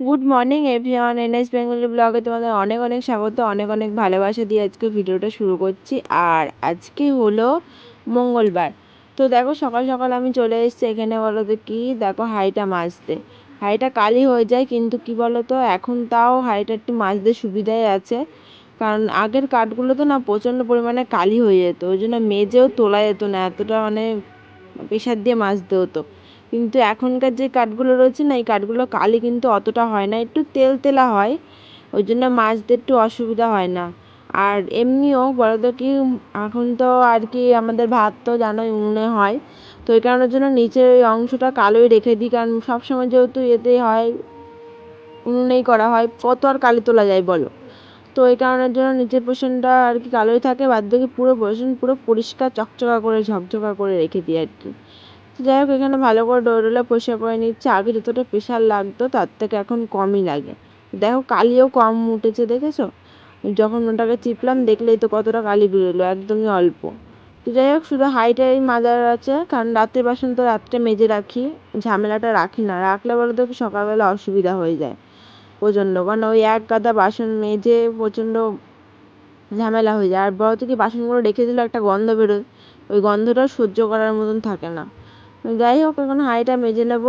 Good morning everyone NS Bengali ব্লগে তোমাদের অনেক অনেক স্বাগত, অনেক অনেক ভালোবাসা দিয়ে আজকে ভিডিওটা শুরু করছি। আর আজকে হলো মঙ্গলবার। তো দেখো, সকাল সকাল আমি চলে এসেছি এখানে বলো তো কী? দেখো হাঁড়িটা মাজতে। হাঁড়িটা কালি হয়ে যায়, কিন্তু কি বলো তো এখন তাও হাঁড়িটা একটু মাজতে সুবিধাই আছে। কারণ আগের কাঠগুলো তো না প্রচণ্ড পরিমাণে কালি হয়ে যেত, ওই জন্য মেজেও তোলা যেত না, এতটা মানে প্রেশার দিয়ে মাজতে হতো। কিন্তু এখনকার যে কাঠগুলো রয়েছে না, এই কাঠগুলো কালি কিন্তু অতটা হয় না, একটু তেল তেলা হয়, ওই জন্য মাজতে একটু অসুবিধা হয় না। আর এমনিও বলতো কি, এখন তো আর কি আমাদের ভাত তো জানোই উনুনে হয়, তো এই কারণের জন্য নিচের ওই অংশটা কালোই রেখে দিই, কারণ সবসময় যেহেতু এতেই হয়, উনুনেই করা হয়, কত আর কালি তোলা যায় বলো? তো এই কারণের জন্য নিচের পোর্শনটা আর কি কালোই থাকে, বাদ বাকি পুরো পোর্শন পুরো পরিষ্কার, চকচকা করে, ঝকঝকা করে রেখে দিই আর কি। যাই হোক, এখানে ভালো করে ডোরগুলো পরিষ্কার করে নিচ্ছে। আগে যতটা প্রেশার লাগতো, তার থেকে এখন কমই লাগে। দেখো, কালিও কম উঠেছে, দেখেছ? যখন ওটাকে চিপলাম, দেখলেই তো কতটা কালি বেরোলো একদমই অল্প। তো যাই হোক, শুধু হাইটাই মাজার আছে, কারণ রাতের বাসন তো রাত্রে মেজে রাখি, ঝামেলাটা রাখি না। রাখলে বলে তো, সকালবেলা অসুবিধা হয়ে যায়। প্রচণ্ড, কারণ ওই এক গাদা বাসন মেজে প্রচণ্ড ঝামেলা হয়ে যায়। আর বড় কি, বাসনগুলো রেখে দিলে একটা গন্ধ বেরোয়। ওই গন্ধটা সহ্য করার মতন থাকে না। যাই হোক এখন হাঁড়িটা মেজে নেব।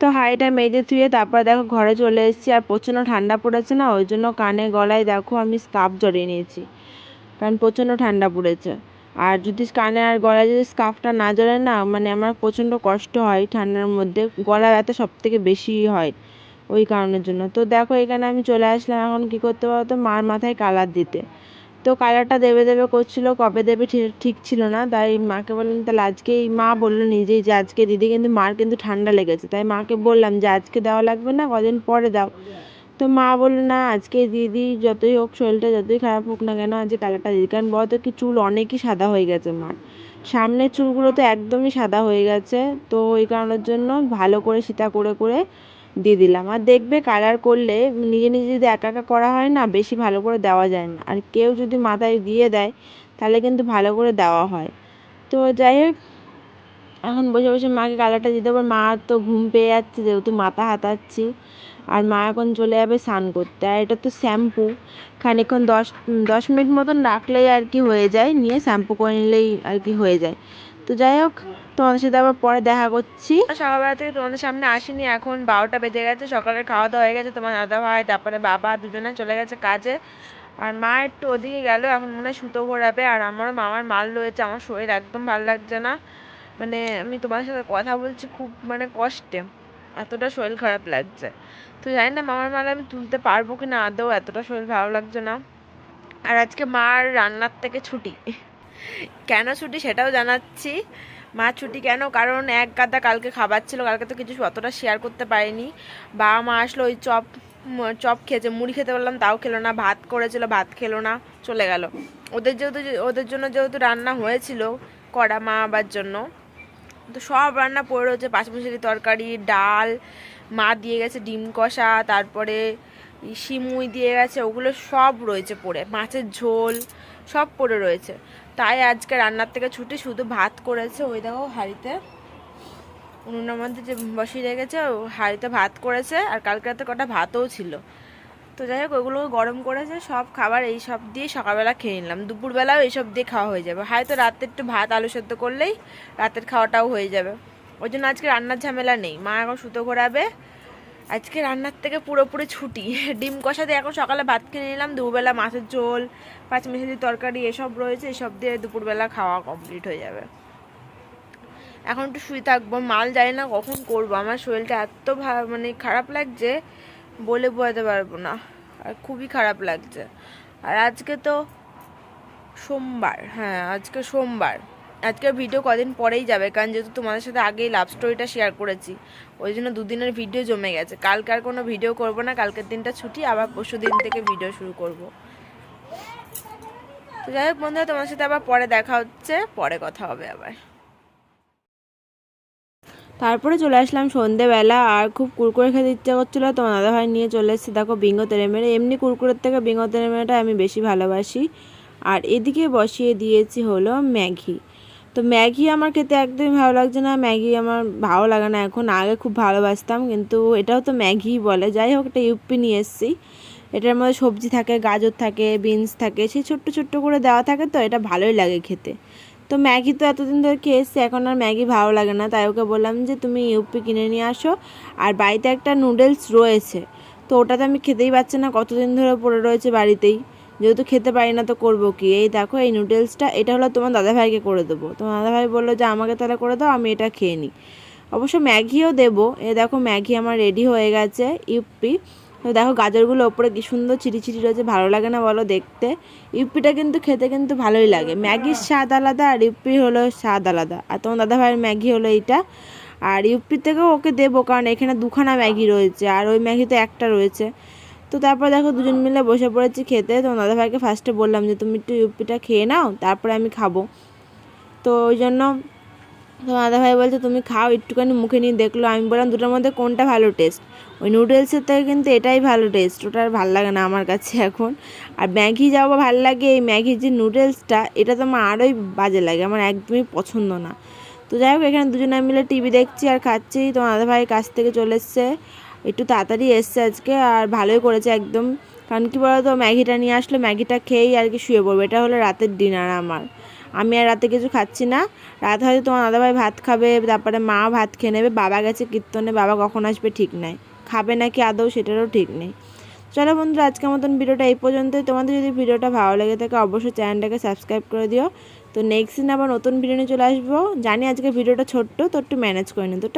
তো হাঁড়িটা মেজে ধুয়ে তারপর দেখো ঘরে চলে এসেছি, আর প্রচণ্ড ঠান্ডা পড়েছে না, ওই জন্য কানে, গলায় দেখো আমি স্কার্ফ জড়িয়ে নিয়েছি, কারণ প্রচণ্ড ঠান্ডা পড়েছে। আর যদি কানে আর গলায় যদি স্কার্ফটা না জড়ায় না মানে আমার প্রচণ্ড কষ্ট হয় ঠান্ডার মধ্যে, গলা ব্যথা সব থেকে বেশি হয় ওই কারণের জন্য। তো দেখো এখানে আমি চলে আসলাম, এখন কী করতে পারতো মার মাথায় কালার দিতে। তো কালারটা দেবে দেবে করছিল, কবে দেবে ঠিক ছিল না। তাই মাকে বললাম, তাহলে আজকেই মা বলল নিজেই যে আজকে দিদি কিন্তু, মার কিন্তু ঠান্ডা লেগেছে। তাই মাকে বললাম যে আজকে দেওয়া লাগবে না, কদিন পরে দাও। তো মা বলল, না, আজকে দিদি যতই হোক, শরীরটা যতই খারাপ হোক না কেন, আজকে কালারটা দিদি। কারণ বলতো কি, চুল অনেকই সাদা হয়ে গেছে মার। সামনের চুলগুলো তো একদমই সাদা হয়ে গেছে। তো ওই কারণের জন্য ভালো করে সীতা করে করে দিয়ে দিলাম। আর দেখবে কালার করলে নিজে নিজে যদি একা একা করা হয় না, বেশি ভালো করে দেওয়া যায় না। আর কেউ যদি মাথায় দিয়ে দেয়, তাহলে কিন্তু ভালো করে দেওয়া হয়। তো যাই হোক, এখন বসে বসে মাকে কালারটা দিতে পার মা তো ঘুম পেয়ে যাচ্ছে, যেহেতু মাথা হাতাচ্ছি। আর মা এখন চলে যাবে স্নান করতে। আর এটা তো শ্যাম্পু। খানিকক্ষণ দশ দশ মিনিট মতন রাখলেই আর কি হয়ে যায়। নিয়ে শ্যাম্পু করে নিলেই আর কি হয়ে যায়। তো যাই হোক তোমাদের সাথে আবার পরে দেখা করছি। সকালবেলা থেকে তোমাদের সামনে আসিনি, এখন বারোটা বেজে গেছে, সকালে খাওয়া দাওয়া হয়ে গেছে, তোমার দাদা ভাই তারপরে বাবা দুজনে চলে গেছে কাজে। আর মা একটু ওদিকে গেল, এখন মনে হয় সুতো ঘোরাবে আর আমারও মামার মাল রয়েছে, আমার শরীর একদম ভালো লাগছে না। মানে আমি তোমার সাথে কথা বলছি খুব মানে কষ্টে, এতটা শরীর খারাপ লাগছে। তো জানি না মামার মাল আমি তুলতে পারব কি না আদৌ, এতটা শরীর ভালো লাগছে না। আর আজকে মার রান্নার থেকে ছুটি, কেন ছুটি সেটাও জানাচ্ছি। মা ছুটি কেন? কারণ এক গাদা কালকে খাবার ছিল কালকে তো কিছু অতটা শেয়ার করতে পারিনি। বাবা মা আসলো, ওই চপ চপ খেয়েছে, মুড়ি খেতে বললাম, তাও খেলো না, ভাত করেছিল, ভাত খেলো না, চলে গেল। ওদের যেহেতু, ওদের জন্য যেহেতু রান্না হয়েছিল কড়া মা আবার জন্য, তো সব রান্না পড়ে রয়েছে। পাঁচমিশালি তরকারি, ডাল, মা দিয়ে গেছে ডিম কষা, তারপরে শিমুই দিয়ে গেছে, ওগুলো সব রয়েছে পড়ে। মাছের ঝোল, সব পড়ে রয়েছে। তাই আজকে রান্নার থেকে ছুটি, শুধু ভাত করেছে ওই দেখো হাঁড়িতে। উনুনের মধ্যে যে বসিয়ে রেখেছে হাঁড়িতে ভাত করেছে, আর কালকে রাতে কটা ভাতও ছিল। তো যাই হোক, ওগুলো গরম করেছে, সব খাবার এই সব দিয়ে সকালবেলা খেয়ে নিলাম। দুপুরবেলাও এইসব দিয়ে খাওয়া হয়ে যাবে। হয়তো রাতে একটু ভাত, আলু সেদ্ধ করলেই রাতের খাওয়াটাও হয়ে যাবে। ওই জন্য আজকে রান্নার ঝামেলা নেই। মা এখন সুতো ঘোরাবে আজকে রান্নার থেকে পুরোপুরি ছুটি। ডিম কষা দিয়ে এখন সকালে ভাত খেয়ে নিলাম দুপুরবেলা মাছের ঝোল, পাঁচমিশালি তরকারি এসব রয়েছে, এসব দিয়ে দুপুরবেলা খাওয়া কমপ্লিট হয়ে যাবে। এখন একটু শুয়ে থাকব, মাল জানি না কখন করব, আমার শরীরটা এত মানে খারাপ লাগছে বলে বোঝাতে পারব না, আর খুবই খারাপ লাগছে। আর আজকে তো সোমবার হ্যাঁ আজকে সোমবার। আজকে ভিডিও কদিন পরেই যাবে, কারণ যেহেতু তোমাদের সাথে আগেই লাভ স্টোরিটা শেয়ার করেছি, ওই জন্য দুদিনের ভিডিও জমে গেছে। কালকে আর কোনো ভিডিও করব না, কালকের দিনটা ছুটি, আবার পরশু দিন থেকে ভিডিও শুরু করব। তো যাই হোক বন্ধুরা তোমার সাথে আবার পরে দেখা হচ্ছে, পরে কথা হবে আবার। তারপরে চলে আসলাম সন্ধেবেলা, আর খুব কুরকুরে খেতে ইচ্ছা করছিল, তোমার দাদাভাই নিয়ে চলে এসেছি। দেখো বিঙ্গো তেরে মেরে, এমনি কুরকুরের থেকে বিঙ্গো তেরে মেরেটা আমি বেশি ভালোবাসি। আর এদিকে বসিয়ে দিয়েছি হলো ম্যাগি। তো ম্যাগি আমার খেতে একদমই ভালো লাগছে না। ম্যাগি আমার ভালো লাগে না। এখন আগে খুব ভালোবাসতাম, কিন্তু এটাও তো ম্যাগি বলে। যাই হোক এটা ইউপি নিয়ে এসেছি। এটার মধ্যে সবজি থাকে, গাজর থাকে, বিনস থাকে, সেই ছোট্ট ছোট্ট করে দেওয়া থাকে তো, এটা ভালোই লাগে খেতে। তো ম্যাগি তো এতদিন ধরে খেয়ে এসছি, এখন আর ম্যাগি ভালো লাগে না। তাই ওকে বললাম যে, তুমি ইউপি কিনে নিয়ে আসো। আর বাড়িতে একটা নুডলস রয়েছে। তো ওটা তো আমি খেতেই পারছি না, কতদিন ধরে পড়ে রয়েছে বাড়িতেই। যেহেতু খেতে পারি না, তো করব কি? এই দেখো, এই নুডলসটা এটা হলো তোমার দাদাভাইকে করে দেবো। তোমার দাদাভাই বলল যে, আমাকে তাহলে করে দাও, আমি এটা খেয়ে নিই। অবশ্য ম্যাগিও দেবো। এ দেখো, ম্যাগি আমার রেডি হয়ে গেছে, ইউপি। তো দেখো, গাজরগুলো ওপরে কি সুন্দর চিটি চিটি রয়েছে, ভালো লাগে না বলো দেখতে। ইউপিটা কিন্তু খেতে কিন্তু ভালোই লাগে। ম্যাগির স্বাদ আলাদা আর ইউপি হলো স্বাদ আলাদা। আর তোমার দাদাভাইয়ের ম্যাগি হলো এইটা। আর ইউপি থেকেও ওকে দেবো, কারণ এখানে দুখানা ম্যাগি রয়েছে, আর ওই ম্যাগিতে একটা রয়েছে। তো তারপর দেখো দুজন মিলে বসে পড়েছি খেতে। তো দাদাভাইকে ফার্স্টে বললাম যে, তুমি একটু ইউপিটা খেয়ে নাও, তারপরে আমি খাব। তো ওই জন্য তো দাদাভাই বলছে, তুমি খাও, একটুখানি মুখে নিয়ে দেখল। আমি বললাম, দুটোর মধ্যে কোনটা ভালো টেস্ট ওই নুডলসের থেকে কিন্তু এটাই ভালো টেস্ট ওটা আর ভালো লাগে না আমার কাছে এখন। আর ম্যাগি যাও বা ভালো লাগে, এই ম্যাগির যে নুডলসটা এটা তো আমার আরোই বাজে লাগে, আমার একদমই পছন্দ না। তো যাই হোক, এখানে দুজনে মিলে টিভি দেখছি আর খাচ্ছি। তো দাদাভাই কাছ থেকে চলে এসছে। একটু তাড়াতাড়ি এসছে আজকে আর ভালোই করেছে একদম। কারণ কি বলতো, ম্যাগিটা নিয়ে আসলে ম্যাগিটা খেয়েই আর কি শুয়ে পড়ব। এটা হলো রাতের ডিনার আমার। আমি আর রাতে কিছু খাচ্ছি না। রাতে হয়তো তোমার দাদাভাই ভাত খাবে, তারপরে মা ভাত খেয়ে নেবে, বাবা গেছে কীর্তনে, বাবা কখন আসবে ঠিক নাই। খাবে নাকি আদৌ সেটারও ঠিক নেই। চলো বন্ধুরা, আজকের মতন ভিডিওটা এই পর্যন্তই। তোমাদের যদি ভিডিওটা ভালো লেগে থাকে, অবশ্যই চ্যানেলটাকে সাবস্ক্রাইব করে দিও। তো নেক্সট দিন আবার নতুন ভিডিও নিয়ে চলে আসব। জানি আজকে ভিডিওটা ছোট্ট, তো একটু ম্যানেজ করে নিন তো